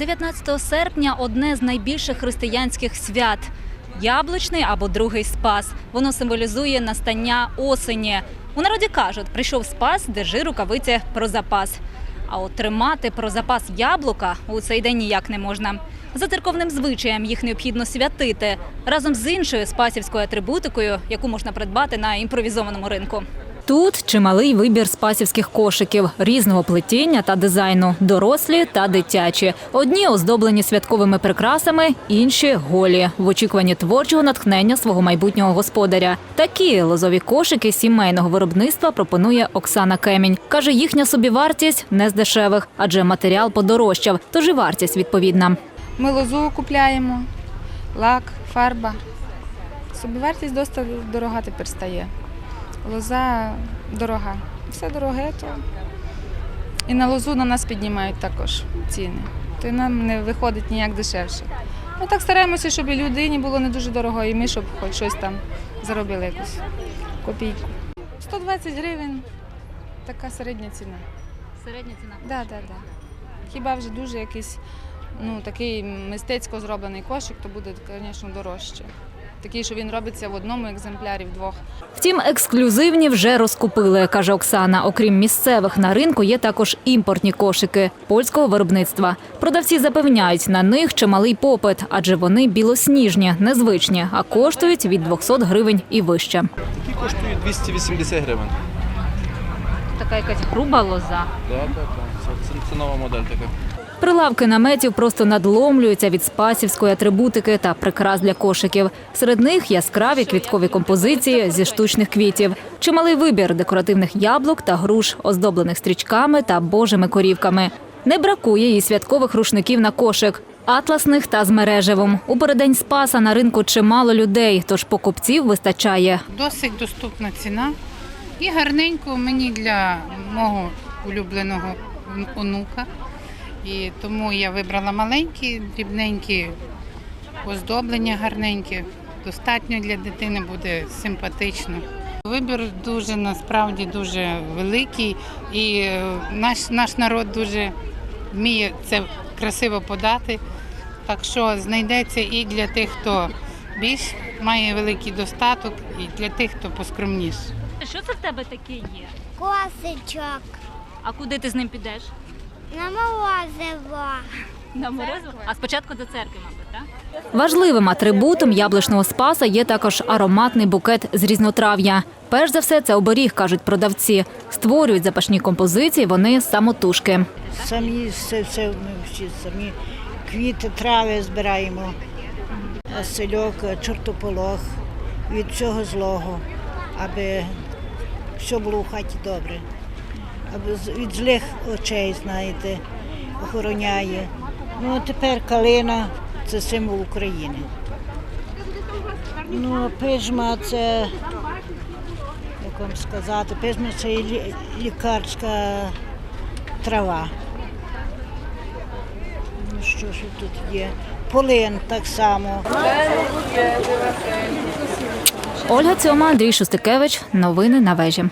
19 серпня одне з найбільших християнських свят. Яблучний або другий спас. Воно символізує настання осені. У народі кажуть, прийшов спас, держи рукавиці про запас. А от тримати про запас яблука у цей день ніяк не можна. За церковним звичаєм їх необхідно святити разом з іншою спасівською атрибутикою, яку можна придбати на імпровізованому ринку. Тут чималий вибір спасівських кошиків різного плетіння та дизайну, дорослі та дитячі. Одні оздоблені святковими прикрасами, інші голі в очікуванні творчого натхнення свого майбутнього господаря. Такі лозові кошики сімейного виробництва пропонує Оксана Кемінь. каже, їхня собівартість не з дешевих, адже матеріал подорожчав, тож і вартість відповідна. Ми лозу купляємо, лак, фарба. Собівартість досить дорога тепер стає. Лоза дорога. Все дороге, то і на лозу на нас піднімають також ціни. То й нам не виходить ніяк дешевше. Ну так стараємося, щоб і людині було не дуже дорого, і ми, щоб хоч щось там заробили якусь копійку. 120 гривень така середня ціна. Середня ціна. Да, да, да. Хіба вже дуже якийсь ну, такий мистецько зроблений кошик, то буде, звісно, дорожче. Такий, що він робиться в одному екземплярі, в двох. Втім, ексклюзивні вже розкупили, каже Оксана. Окрім місцевих на ринку є також імпортні кошики польського виробництва. Продавці запевняють, на них чималий попит, адже вони білосніжні, незвичні, а коштують від 200 гривень і вище. Такі коштують 280 гривень. Така якась груба лоза. Да, да, да. Це, це, це нова модель така. Прилавки наметів просто надломлюються від спасівської атрибутики та прикрас для кошиків. Серед них яскраві квіткові композиції зі штучних квітів, чималий вибір декоративних яблук та груш, оздоблених стрічками та божими корівками. Не бракує і святкових рушників на кошик. Атласних та з мережевом. У переддень спаса на ринку чимало людей, тож покупців вистачає. Досить доступна ціна. І гарненько мені для мого улюбленого онука. І тому я вибрала маленькі, дрібненькі оздоблення гарненькі. Достатньо для дитини буде симпатично. Вибір дуже насправді дуже великий, і е, наш, наш народ дуже вміє це красиво подати. Так що знайдеться і для тих, хто більш має великий достаток, і для тих, хто поскромніше. Що це в тебе таке є? Косичок А куди ти з ним підеш? На морозиво. На морозиво? А спочатку до церкви, мабуть, так? Важливим атрибутом яблучного спаса є також ароматний букет з різнотрав'я. Перш за все, це оберіг, кажуть продавці. Створюють запашні композиції вони самотужки. Самі все, все ми всі самі квіти, трави збираємо, сельок, чортополох, від всього злого, аби все було в хаті добре. Від злих очей, знаєте, охороняє. Ну, а тепер калина це символ України. Ну, пижма це, як вам сказати, пижма це лікарська трава. Ну що ж тут є? Полин так само. Ольга Цьома, Андрій Шустикевич. Новини на вежі.